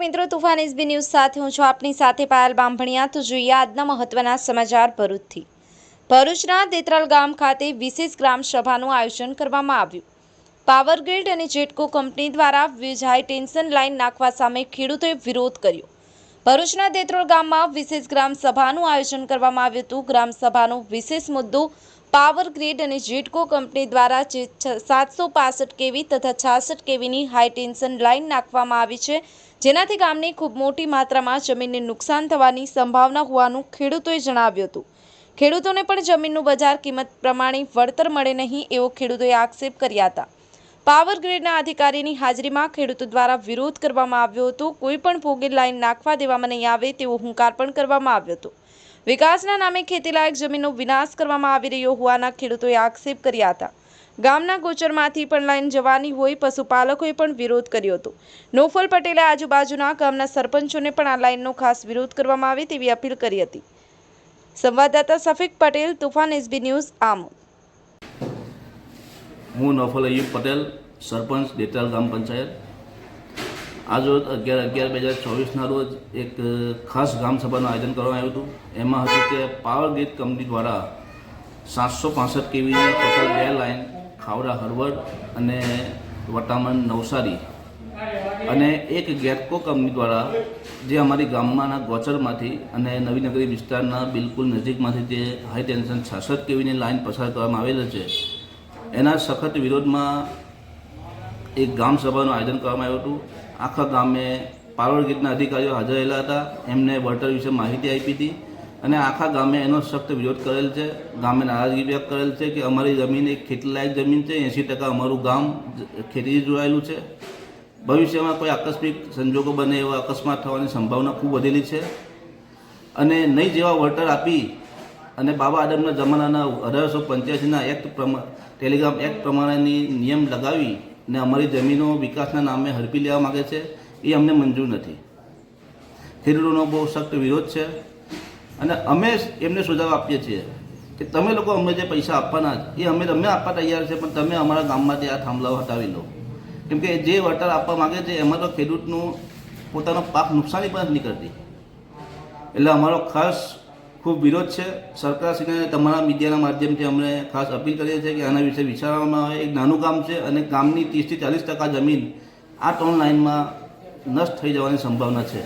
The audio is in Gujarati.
મિત્રો, તુફાન એસબી ન્યૂઝ સાથે હું છું આપની સાથે પાયલ બાંભણિયા તો જોઈએ આજના મહત્વના સમાચાર ભરૂચથી. ભરૂચના દેતરાલ ગામ ખાતે વિશેષ ગ્રામ સભાનું આયોજન કરવામાં આવ્યું. પાવર અને જેટકો કંપની દ્વારા વીજ હાઈ ટેન્શન લાઇન નાખવા સામે ખેડૂતોએ વિરોધ કર્યો. ભરૂચના દેત્રોળ ગામમાં વિશેષ ગ્રામ સભાનું આયોજન કરવામાં આવ્યું હતું. ગ્રામ સભાનો વિશેષ મુદ્દો પાવર ગ્રીડ અને જીટકો કંપની દ્વારા જે સાતસો પાસઠ કેવી તથા છાસઠ કેવીની હાઈ ટેન્શન લાઇન નાખવામાં આવી છે. જેનાથી ગામની ખૂબ મોટી માત્રામાં જમીનને નુકસાન થવાની સંભાવના હોવાનું ખેડૂતોએ જણાવ્યું હતું. ખેડૂતોને પણ જમીનનું બજાર કિંમત પ્રમાણે વળતર મળે નહીં એવો ખેડૂતોએ આક્ષેપ કર્યા હતા. પાવર ગ્રીડના અધિકારીની હાજરીમાં ખેડૂતો દ્વારા વિરોધ કરવામાં આવ્યો હતો. કોઈ પણ લાઈન નાખવા દેવામાં નહીં આવે તેવો હુંકાર પણ કરવામાં આવ્યો હતો. વિકાસના નામે ખેતીલાયક જમીનનો વિનાશ કરવામાં આવી રહ્યો હોવાના ખેડૂતોએ આક્ષેપ કર્યા હતા. ગામના ગોચરમાંથી પણ લાઈન જવાની હોય પશુપાલકોએ પણ વિરોધ કર્યો હતો. નોફલ પટેલે આજુબાજુના ગામના સરપંચોને પણ આ લાઇનનો ખાસ વિરોધ કરવામાં આવે તેવી અપીલ કરી હતી. સંવાદદાતા સફીક પટેલ, તુફાન એસબી ન્યૂઝ, આમોદ. હું નોફલ અયુબ પટેલ, સરપંચ, દેતાલ ગ્રામ પંચાયત. આજ રોજ અગિયાર અગિયાર બે હજાર ચોવીસના રોજ એક ખાસ ગ્રામસભાનું આયોજન કરવામાં આવ્યું હતું. એમાં હતું કે પાવર ગ્રીડ કંપની દ્વારા સાતસો પાસઠ કેવીની ટોટલ બે લાઇન ખાવડા હરવડ અને વટામણ નવસારી અને એક ગેટકો કંપની દ્વારા જે અમારી ગામમાંના ગોચરમાંથી અને નવીનગરી વિસ્તારના બિલકુલ નજીકમાંથી જે હાઈ ટેન્શન છાસઠ કેવીની લાઇન પસાર કરવામાં આવેલ છે એના સખત વિરોધમાં એક ગામ સભાનું આયોજન કરવામાં આવ્યું હતું. આખા ગામે પાવર ગ્રીડના અધિકારીઓ હાજર રહેલા હતા. એમને વળતર વિશે માહિતી આપી હતી અને આખા ગામે એનો સખ્ત વિરોધ કરેલ છે. ગામે નારાજગી વ્યક્ત કરેલ છે કે અમારી જમીન એક ખેતીલાયક જમીન છે. એંસી ટકા અમારું ગામ ખેતીથી જોડાયેલું છે. ભવિષ્યમાં કોઈ આકસ્મિક સંજોગો બને એવા અકસ્માત થવાની સંભાવના ખૂબ વધેલી છે. અને નહીં જેવા વળતર આપી અને બાબા આદમના જમાનાના અઢારસો પંચ્યાસીના એક્ટ પ્રમાણે ટેલિગ્રામ એક્ટ પ્રમાણેની નિયમ લગાવી ને અમારી જમીનો વિકાસના નામે હડપી લેવા માગે છે, એ અમને મંજૂર નથી. ખેડૂતોનો બહુ સખ્ત વિરોધ છે અને અમે એમને સુઝાવ આપીએ છીએ કે તમે લોકો અમને જે પૈસા આપવાના એ અમે અમે આપવા તૈયાર છે, પણ તમે અમારા ગામમાંથી આ થાંભલાઓ હટાવી લો. કેમ કે જે વળતર આપવા માગે છે, એમાં તો ખેડૂતનું પોતાનો પાક નુકસાની પણ નથી કરતી એટલે અમારો ખાસ ખૂબ વિરોધ છે. સરકારશ્રીને તમારા મીડિયાના માધ્યમથી અમને ખાસ અપીલ કરીએ છીએ કે આના વિશે વિચારવામાં આવે. એક નાનું કામ છે અને કામની ત્રીસથી ચાલીસ ટકા જમીન આ ત્રણ લાઇનમાં નષ્ટ થઈ જવાની સંભાવના છે.